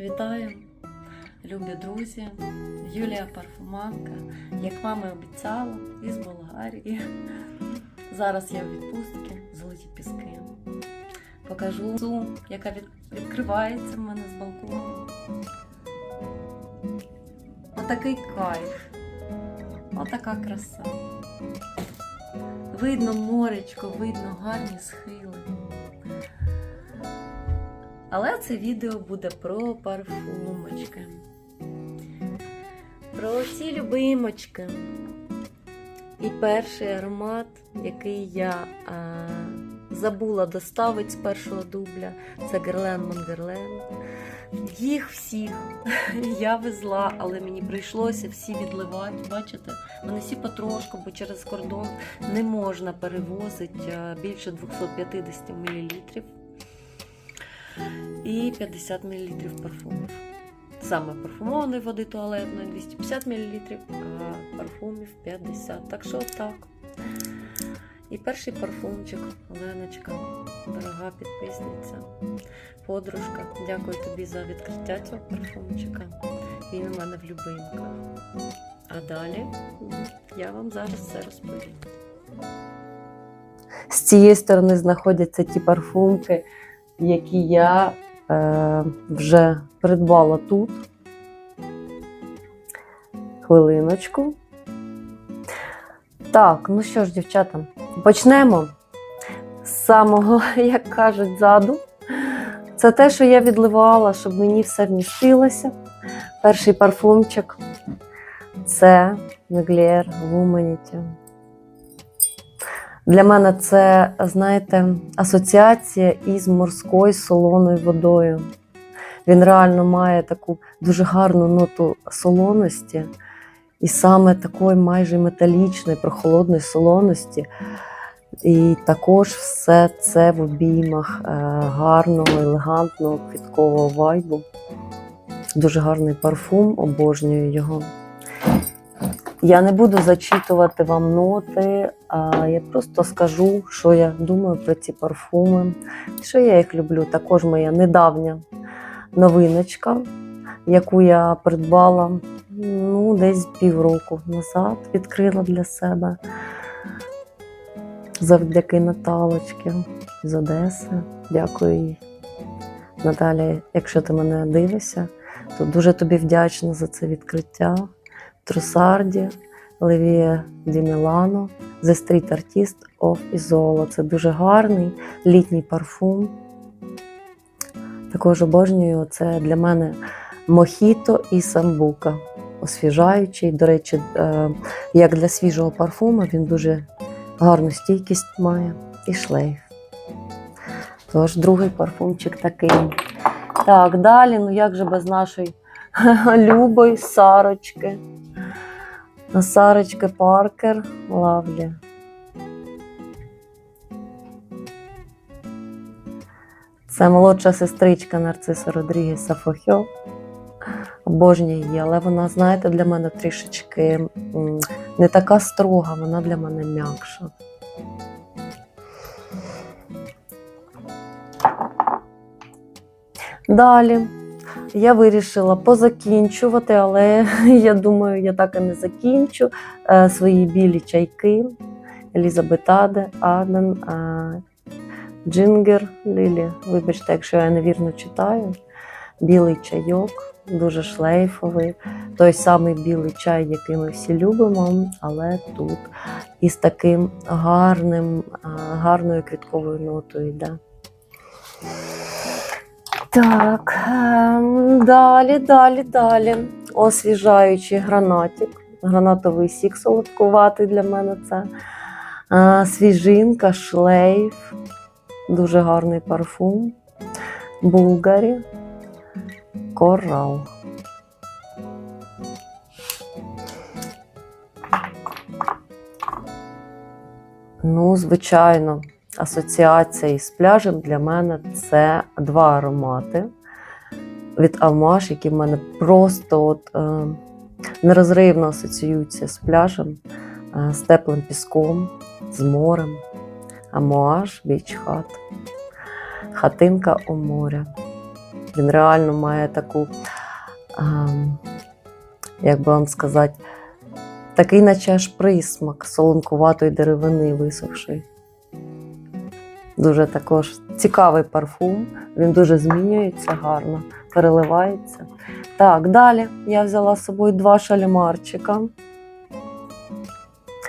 Вітаю, любі друзі, Юлія Парфуманка, як вам і обіцяла, із Болгарії. Зараз я в відпустці, золоті піски. Покажу цю, яка відкривається в мене з балкону. Отакий кайф. Отака краса. Видно моречко, видно гарні схили. Але це відео буде про парфумочки. Про ці любимочки. І перший аромат, який я а, забула доставити з першого дубля, це Герлен Монгерлен. Їх всіх я везла, але мені прийшлося всі відливати. Бачите, вони всі потрошку, бо через кордон не можна перевозити більше 250 мл і 50 мл парфумів. Саме парфумованої води туалетної 250 мл, а парфумів 50. Так що так. І перший парфумчик, Оленочка, дорога підписниця, подружка. Дякую тобі за відкриття цього парфумчика. Він у мене в любимках. А далі я вам зараз все розповім. З цієї сторони знаходяться ті парфумки, які я е, вже придбала тут. Хвилиночку. Так, ну що ж, дівчата, почнемо з самого, як кажуть, заду. Це те, що я відливала, щоб мені все вмістилося. Перший парфумчик це Mugler Humanity. Для мене це, знаєте, асоціація із морською солоною водою. Він реально має таку дуже гарну ноту солоності, і саме такої майже металічної, прохолодної солоності. І також все це в обіймах е, гарного, елегантного квіткового вайбу. Дуже гарний парфум, обожнюю його. Я не буду зачитувати вам ноти, а я просто скажу, що я думаю про ці парфуми, що я їх люблю. Також моя недавня новиночка, яку я придбала ну, десь півроку назад, відкрила для себе завдяки Наталочки з Одеси. Дякую їй. Наталя, якщо ти мене дивишся, то дуже тобі вдячна за це відкриття. Трусарді, Левія Ді Мілано, The Street Artist of Isola. Це дуже гарний літній парфум. Також обожнюю це для мене мохіто і самбука. Освіжаючий. До речі, е, як для свіжого парфуму, він дуже гарну стійкість має і шлейф. Тож, другий парфумчик такий. Так, далі, ну як же без нашої любої Сарочки. Сарочки Паркер Лавлі. Це молодша сестричка Нарциса Родрігеса Фохьо. Обожнюю її, але вона, знаєте, для мене трішечки не така строга, вона для мене м'якша. Далі я вирішила позакінчувати, але я думаю, я так і не закінчу е, свої білі чайки. Елізабетаде, Аден, е, Джингер Лілі. Вибачте, якщо я невірно читаю. Білий чайок, дуже шлейфовий. Той самий білий чай, який ми всі любимо, але тут із таким гарним, е, гарною квітковою нотою йде. Так, ем, далі, далі, далі. Освіжаючий гранатик. Гранатовий сік солодкуватий для мене це. Е, Свіжинка, шлейф, дуже гарний парфум. Булгарі, корал. Ну, звичайно, асоціація із пляжем для мене це два аромати від Амаш, які в мене просто от, е, нерозривно асоціюються з пляжем, е, з теплим піском, з морем. Амуаш Біч Хат. Хатинка у моря. Він реально має таку, ем, як би вам сказати, такий, наче аж присмак солонкуватої деревини висохшої. Дуже також цікавий парфум. Він дуже змінюється гарно, переливається. Так, далі я взяла з собою два шалімарчика.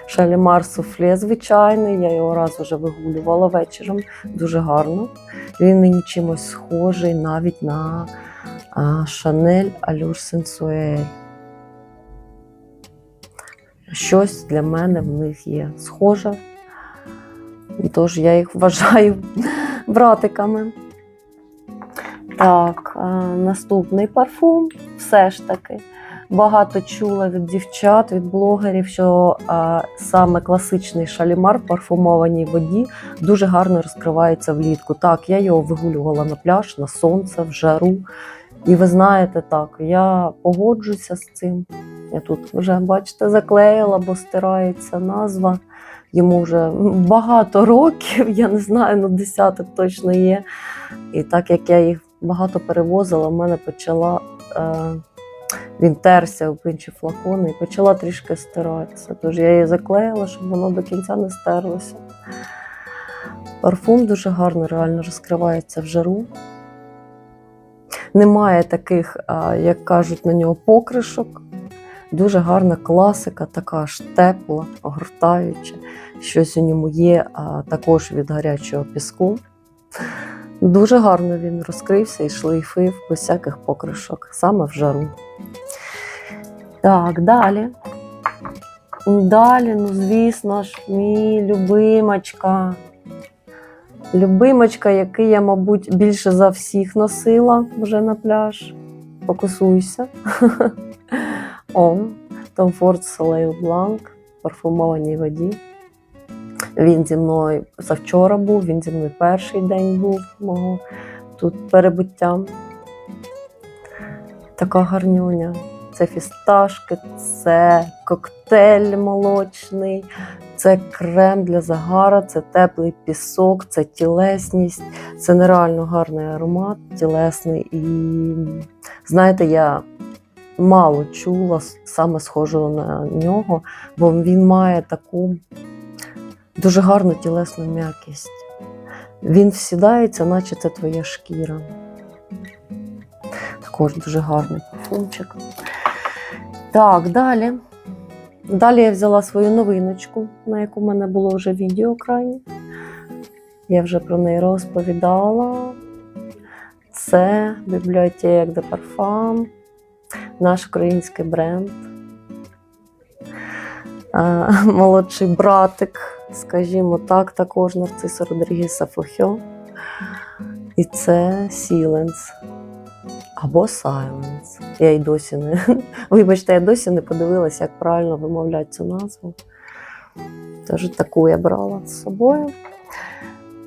Шалімар суфле звичайний, я його раз вже вигулювала вечором, дуже гарно. Він мені чимось схожий навіть на Шанель Алюш Сенсуель. Щось для мене в них є схоже. Тож я їх вважаю братиками. Так, наступний парфум. Все ж таки. Багато чула від дівчат, від блогерів, що а, саме класичний шалімар в парфумованій воді дуже гарно розкривається влітку. Так, я його вигулювала на пляж, на сонце, в жару. І ви знаєте, так, я погоджуся з цим. Я тут вже, бачите, заклеїла, бо стирається назва. Йому вже багато років, я не знаю, ну десяток точно є. І так як я їх багато перевозила, в мене почала. Е, він терся в інші флакони і почала трішки стиратися. Тож я її заклеїла, щоб воно до кінця не стерлося. Парфум дуже гарно реально розкривається в жару. Немає таких, як кажуть на нього, покришок. Дуже гарна класика, така аж тепла, огортаюча. Щось у ньому є а, також від гарячого піску. Дуже гарно він розкрився і шлейфив без всяких покришок, саме в жару. Так, далі. Далі, ну, звісно ж, мій любимочка. Любимочка, який я, мабуть, більше за всіх носила вже на пляж. Фокусуйся. О, Tom Ford Soleil Blanc в парфумованій воді. Він зі мною завчора був, він зі мною перший день був мого тут перебуття. Така гарнюня. Це фісташки, це коктейль молочний, це крем для загара, це теплий пісок, це тілесність, це нереально гарний аромат, тілесний. І знаєте, я мало чула саме схожого на нього, бо він має таку дуже гарну тілесну м'якість. Він всідається, наче це твоя шкіра. Також дуже гарний парфумчик. Так, далі. Далі я взяла свою новиночку, на яку в мене було вже відео крайнє. Я вже про неї розповідала. Це бібліотека де Parfum, наш український бренд. Молодший братик, скажімо так, також Нарциса Родрігеса Фохьо. І це Сіленс або Silence. Я й досі не. Вибачте, я досі не подивилася, як правильно вимовляти цю назву. Тож таку я брала з собою.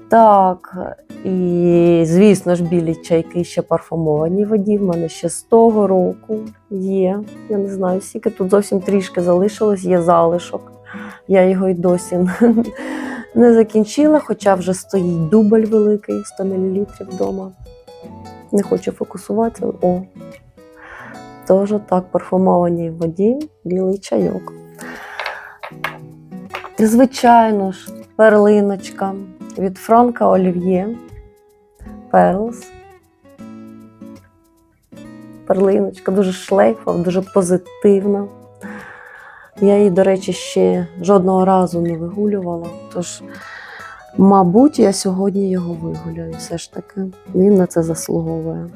Так, і, звісно ж, білі чайки ще парфумовані воді. В мене ще з того року є. Я не знаю, скільки тут зовсім трішки залишилось, є залишок. Я його й досі не закінчила, хоча вже стоїть дубль великий, 100 мл вдома. Не хочу фокусуватися. О. Тож так, парфумованій в воді білий чайок. Звичайно ж, перлиночка від Франка Олів'є. Перлс. Перлиночка дуже шлейфова, дуже позитивна. Я її, до речі, ще жодного разу не вигулювала. Тож, мабуть, я сьогодні його вигуляю. Все ж таки, він на це заслуговує.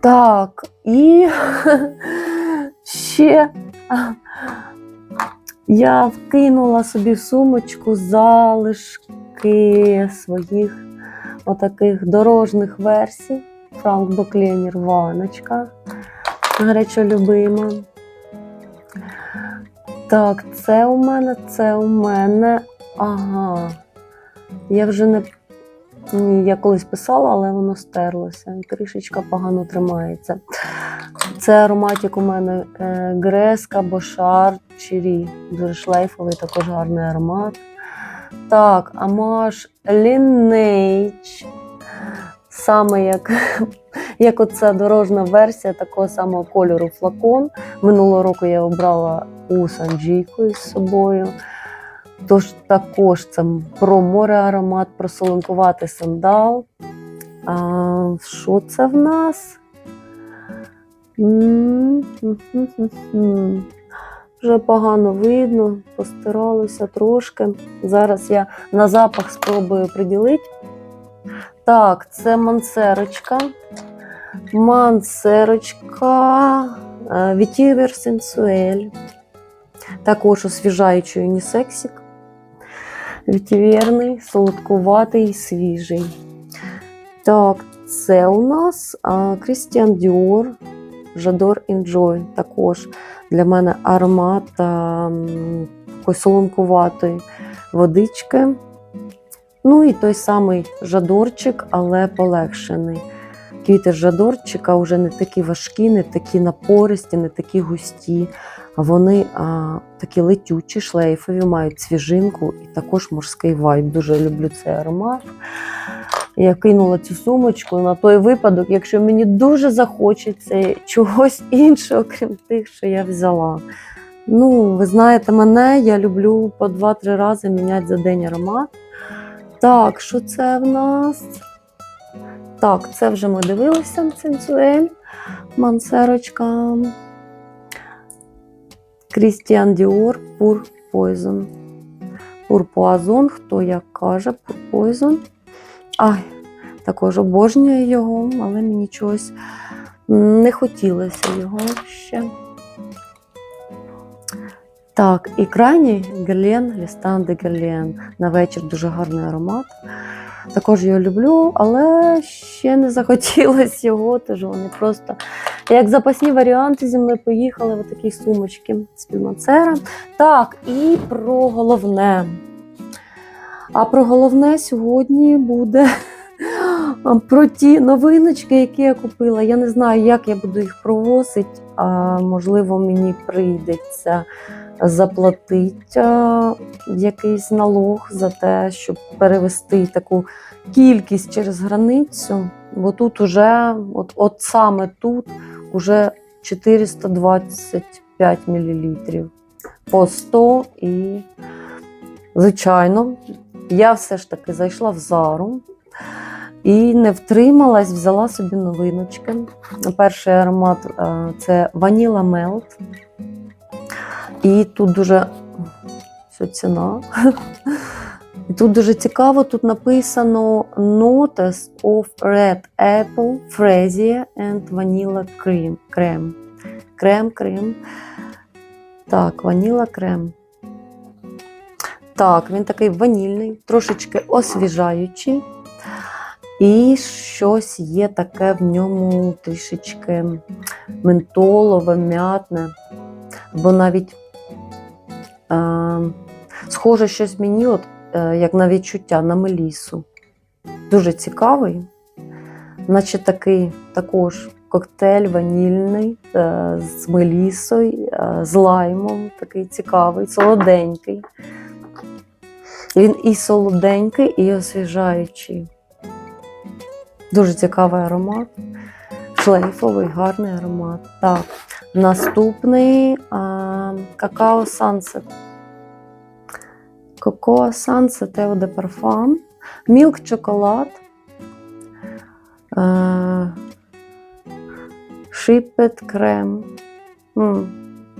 Так, і ще я вкинула собі сумочку залишки своїх отаких дорожніх версій. Франк Боклені Рваночка. Гарячо любима. Так, це у мене, це у мене. Ага. Я вже не. Ні, я колись писала, але воно стерлося. І трішечка погано тримається. Це ароматик у мене е, Греска Бошар Чирі. Дуже шлейфовий, також гарний аромат. Так, Амаш Lineage саме як, як оця дорожна версія такого самого кольору флакон. Минулого року я обрала у Санджійку із собою. Тож також це про море аромат, про солонкуватий сандал. А, що це в нас? Вже погано видно, постиралося трошки. Зараз я на запах спробую приділити. Так, це мансерочка. Мансерочка е, Vetiver Sensuel. Також освіжаючий унісексік. Вітіверний, солодкуватий, свіжий. Так, це у нас Christian Dior Жадор Enjoy. Також для мене аромат такої солонкуватої водички. Ну і той самий жадорчик, але полегшений. Квіти жадорчика вже не такі важкі, не такі напористі, не такі густі. Вони а, такі летючі, шлейфові, мають свіжинку і також морський вайб. Дуже люблю цей аромат. Я кинула цю сумочку на той випадок, якщо мені дуже захочеться чогось іншого, крім тих, що я взяла. Ну, ви знаєте мене, я люблю по 2-3 рази міняти за день аромат. Так, що це в нас? Так, це вже ми дивилися Ценцуель, Мансерочка. Крістіан Діор Пур Poison. Пур хто як каже, Пур Ай, також обожнюю його, але мені чогось не хотілося його ще. Так, і крайній Герлен, Лістан де Герлен. На вечір дуже гарний аромат. Також його люблю, але ще не захотілося його, тож вони просто як запасні варіанти зі мною поїхали в такі сумочки з півмацера. Так, і про головне. А про головне сьогодні буде про ті новиночки, які я купила. Я не знаю, як я буду їх провозити. А, можливо, мені прийдеться заплатити якийсь налог за те, щоб перевести таку кількість через границю. Бо тут уже, от, от саме тут, уже 425 мл по 100 і, звичайно, я все ж таки зайшла в зару і не втрималась, взяла собі новиночки. Перший аромат е, це Vanilla Melt. І тут дуже все ціна. І тут дуже цікаво, тут написано Notes of Red Apple, Freesia and Vanilla Cream. Крем. Крем, крем. Так, ваніла крем. Так, він такий ванільний, трошечки освіжаючий. І щось є таке в ньому трішечки ментолове, м'ятне. Або навіть е, схоже щось мені, от, як на відчуття, на мелісу. Дуже цікавий, наче такий також коктейль ванільний е, з мелісою, е, з лаймом, такий цікавий, солоденький. Він і солоденький, і освіжаючий. Дуже цікавий аромат. Шлейфовий, гарний аромат. Так, наступний а, какао Sunset. Cocoa Sunset Eau de Parfum. Мілк чоколад. Шипет крем.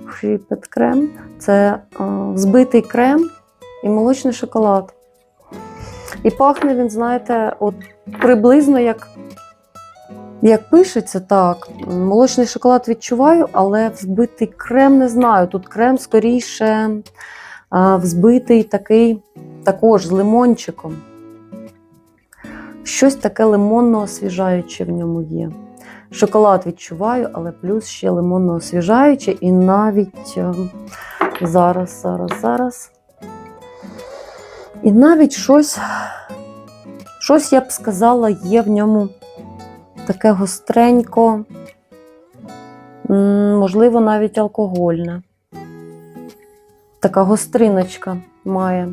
Шипет крем. Це збитий крем і молочний шоколад. І пахне він, знаєте, от приблизно як, як пишеться, так. Молочний шоколад відчуваю, але взбитий крем не знаю. Тут крем скоріше взбитий такий, також з лимончиком. Щось таке лимонно освіжаюче в ньому є. Шоколад відчуваю, але плюс ще лимонно освіжаюче, і навіть е, зараз, зараз, зараз. І навіть щось, щось, я б сказала, є в ньому таке гостренько, можливо, навіть алкогольне. Така гостриночка має.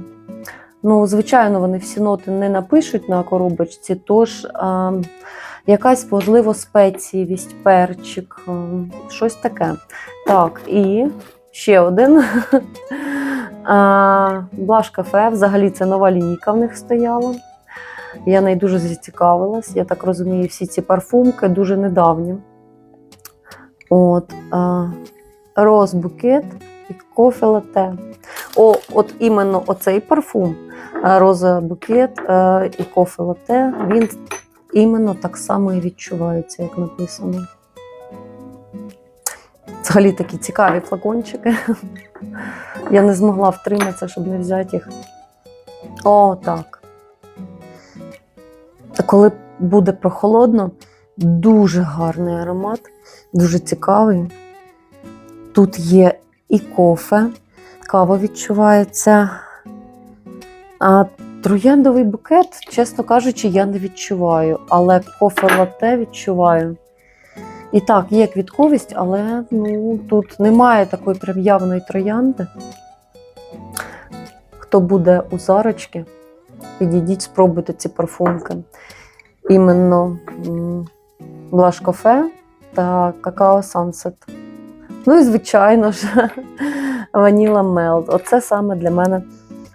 Ну, звичайно, вони всі ноти не напишуть на коробочці, тож а, якась, можливо, спеціївість, перчик, а, щось таке. Так, і ще один. А, Блаш кафе. Взагалі це нова лінійка в них стояла. Я нею дуже зацікавилась. Я так розумію, всі ці парфумки дуже недавні. От, а, роз букет і кофе лате. О, от іменно оцей парфум, а, роза букет е, і кофе лате, він іменно так само і відчувається, як написано. Взагалі такі цікаві флакончики. Я не змогла втриматися, щоб не взяти їх. О, так. Та коли буде прохолодно, дуже гарний аромат, дуже цікавий. Тут є і кофе, кава відчувається. А трояндовий букет, чесно кажучи, я не відчуваю, але кофе лате відчуваю. І так, є квітковість, але ну, тут немає такої прям явної троянди. Хто буде у зарочки, підійдіть, спробуйте ці парфумки. Іменно Блаш Кофе та Какао Сансет. Ну і, звичайно ж, Ваніла Мелд. Оце саме для мене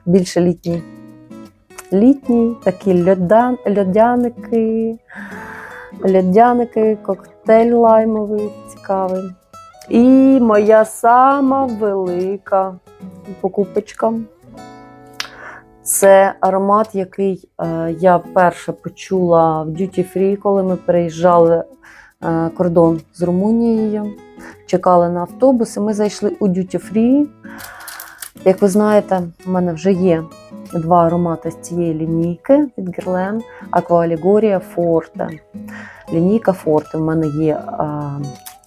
більше літній. Літній, такі льода, льодяники, льодяники, коктейль лаймовий, цікавий. І моя сама велика покупочка. Це аромат, який е, я вперше почула в Duty Free, коли ми переїжджали е, кордон з Румунією, чекали на автобус, і ми зайшли у Duty Free. Як ви знаєте, у мене вже є два аромати з цієї лінійки від Guerlain Allegoria Forte. Лінійка Forte. У мене є а,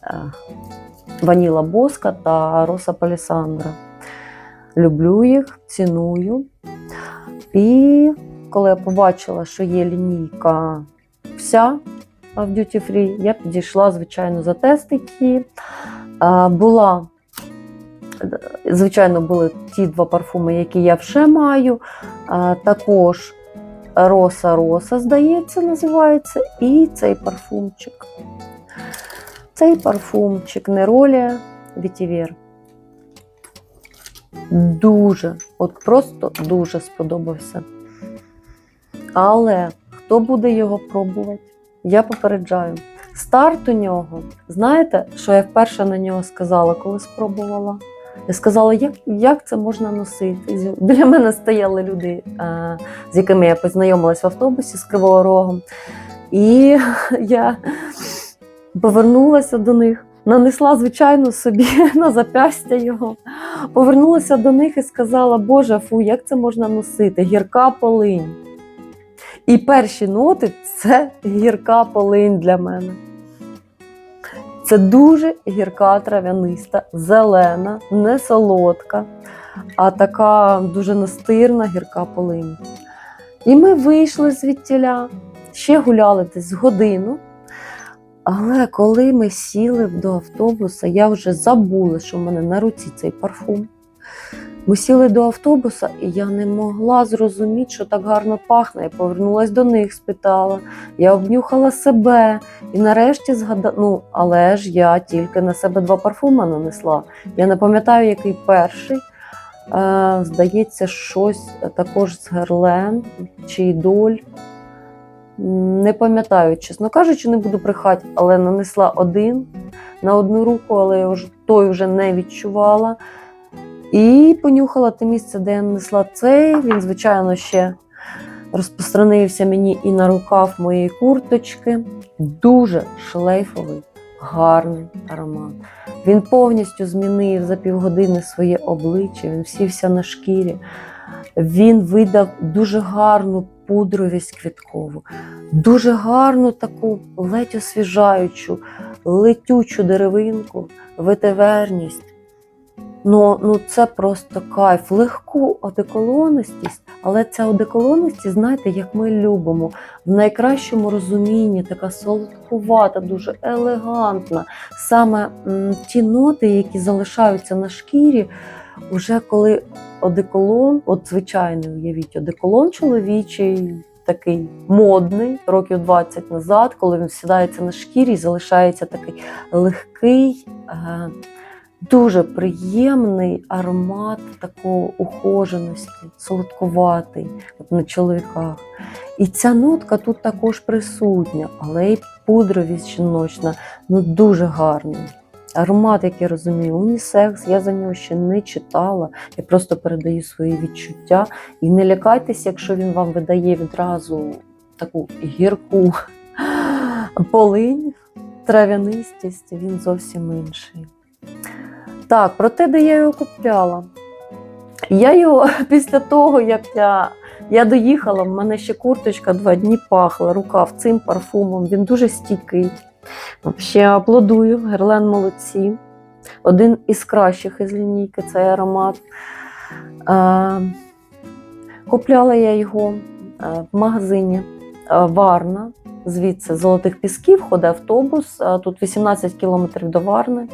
а, Ваніла Боска та Роса Палісандра. Люблю їх, ціную. І коли я побачила, що є лінійка вся в Duty Free, я підійшла, звичайно, затестити її. Була, звичайно, були ті два парфуми, які я вже маю. Також Роса Роса, здається, називається, і цей парфумчик. Цей парфумчик Неролія Вітівер. Дуже, от просто дуже сподобався. Але хто буде його пробувати? Я попереджаю. Старт у нього, знаєте, що я вперше на нього сказала, коли спробувала? Я сказала, як як це можна носити. Біля мене стояли люди, з якими я познайомилась в автобусі з Кривого Рогом. І я повернулася до них, нанесла, звичайно, собі на запястя його, повернулася до них і сказала, Боже, фу, як це можна носити? Гірка полинь. І перші ноти це гірка полинь для мене. Це дуже гірка трав'яниста, зелена, не солодка, а така дуже настирна гірка полинь. І ми вийшли звідтіля, ще гуляли десь годину. Але коли ми сіли до автобуса, я вже забула, що в мене на руці цей парфум. Ми сіли до автобуса, і я не могла зрозуміти, що так гарно пахне. Я повернулася до них, спитала. Я обнюхала себе і нарешті згадала, ну, але ж я тільки на себе два парфуми нанесла. Я не пам'ятаю, який перший. Е, здається, щось також з Герлен чи Ідоль. Не пам'ятаю, чесно кажучи, не буду брехати, але нанесла один на одну руку, але я той вже не відчувала. І понюхала те місце, де я нанесла цей. Він, звичайно, ще розпространився мені і на рукав моєї курточки. Дуже шлейфовий, гарний аромат. Він повністю змінив за півгодини своє обличчя, він сівся на шкірі. Він видав дуже гарну пудровість квіткову, дуже гарну таку ледь освіжаючу, летючу деревинку, ветиверність. Ну, ну це просто кайф, легку одеколонистість, але ця одеколонистість, знаєте, як ми любимо, в найкращому розумінні, така солодкувата, дуже елегантна. Саме м, ті ноти, які залишаються на шкірі, уже коли одеколон, от звичайний, уявіть, одеколон чоловічий, такий модний, років 20 назад, коли він сідається на шкірі і залишається такий легкий, е, дуже приємний аромат такого ухоженості, солодкуватий на чоловіках. І ця нотка тут також присутня, але й пудровість жіночна, ну дуже гарна. Аромат, як я розумію, унісекс, я за нього ще не читала. Я просто передаю свої відчуття. І не лякайтеся, якщо він вам видає відразу таку гірку полинь, трав'янистість, він зовсім інший. Так, про те, де я його купляла. Я його після того, як я, я доїхала, в мене ще курточка два дні пахла, рукав цим парфумом, він дуже стійкий. Ще аплодую, Герлен молодці. Один із кращих із лінійки цей аромат. Е, купляла я його е, в магазині е, Варна, звідси Золотих Пісків, ходить автобус. е, Тут 18 кілометрів до Варни.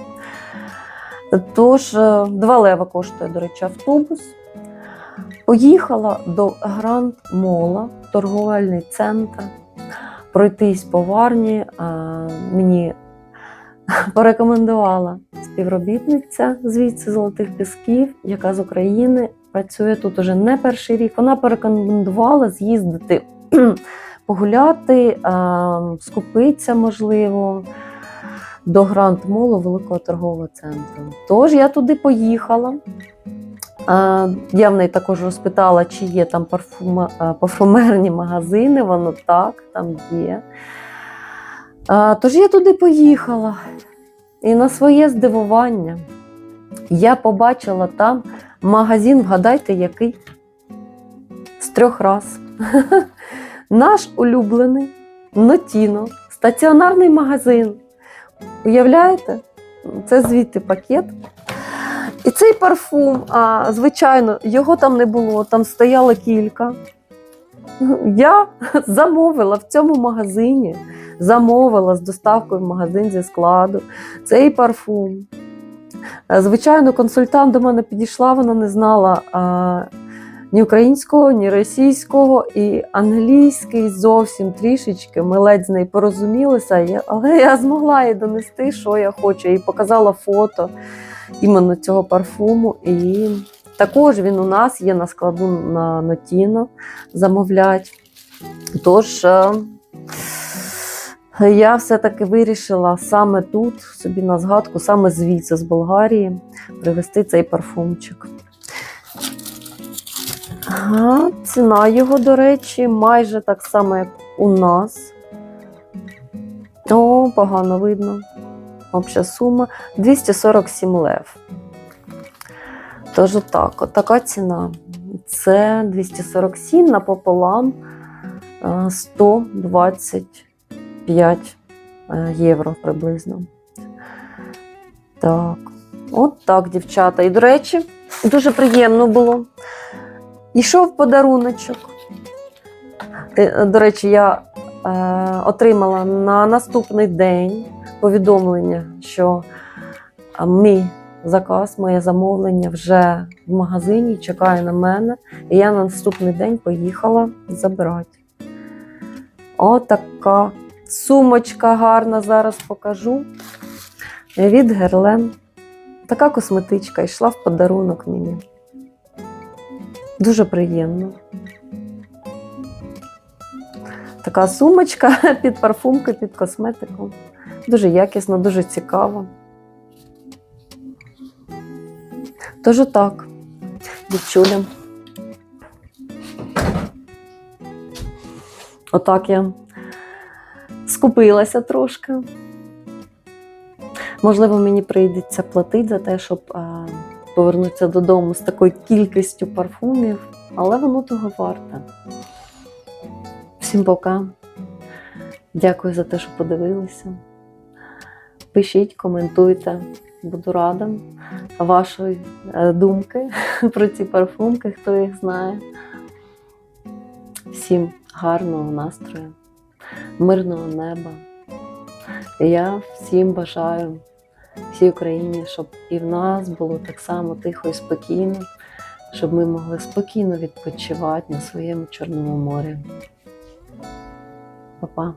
Тож, е, 2 лева коштує, до речі, автобус. Поїхала до Гранд Мола, торговельний центр, пройтись по Варні. Е, Мені порекомендувала співробітниця звідси Золотих Пісків, яка з України працює тут уже не перший рік. Вона порекомендувала з'їздити погуляти, е, скупитися, можливо, до Гранд Молу великого торгового центру. Тож я туди поїхала. Я в неї також розпитала, чи є там е, парфумерні магазини. Воно так, там є. Тож я туди поїхала. І на своє здивування я побачила там магазин, вгадайте, який? З трьох раз. Наш улюблений Нотіно, стаціонарний магазин. Уявляєте? Це звідти пакет. І цей парфум, а, звичайно, його там не було, там стояло кілька. Я замовила в цьому магазині, замовила з доставкою в магазин зі складу цей парфум. Е, Звичайно, консультант до мене підійшла, вона не знала ні українського, ні російського, і англійський зовсім трішечки. Ми ледь з нею порозумілися, але я змогла їй донести, що я хочу. Їй показала фото іменно цього парфуму. І також він у нас є на складу на Нотіно замовлять. Тож е, я все-таки вирішила саме тут, собі на згадку, саме звідси з Болгарії, привезти цей парфумчик. Ага, ціна його, до речі, майже так само, як у нас. О, погано видно. Обща сума 247 лев. Тож отак, от така ціна. Це 247 напополам е, 125 е, євро приблизно. Так, от так, дівчата. І, до речі, дуже приємно було. Йшов подаруночок. Е, До речі, я е, отримала на наступний день повідомлення, що мій заказ, моє замовлення вже в магазині чекає на мене. І я на наступний день поїхала забирати. Отака сумочка гарна, зараз покажу. Від Герлен. Така косметичка йшла в подарунок мені. Дуже приємно. Така сумочка під парфумки, під косметику. Дуже якісно, дуже цікаво. Тож отак, дівчуля. Отак я скупилася трошки. Можливо, мені прийдеться платити за те, щоб повернутися додому з такою кількістю парфумів, але воно того варте. Всім пока. Дякую за те, що подивилися. Пишіть, коментуйте, буду рада вашої е, думки про ці парфумки, хто їх знає. Всім гарного настрою, мирного неба. Я всім бажаю всій Україні, щоб і в нас було так само тихо і спокійно, щоб ми могли спокійно відпочивати на своєму Чорному морі. Па-па.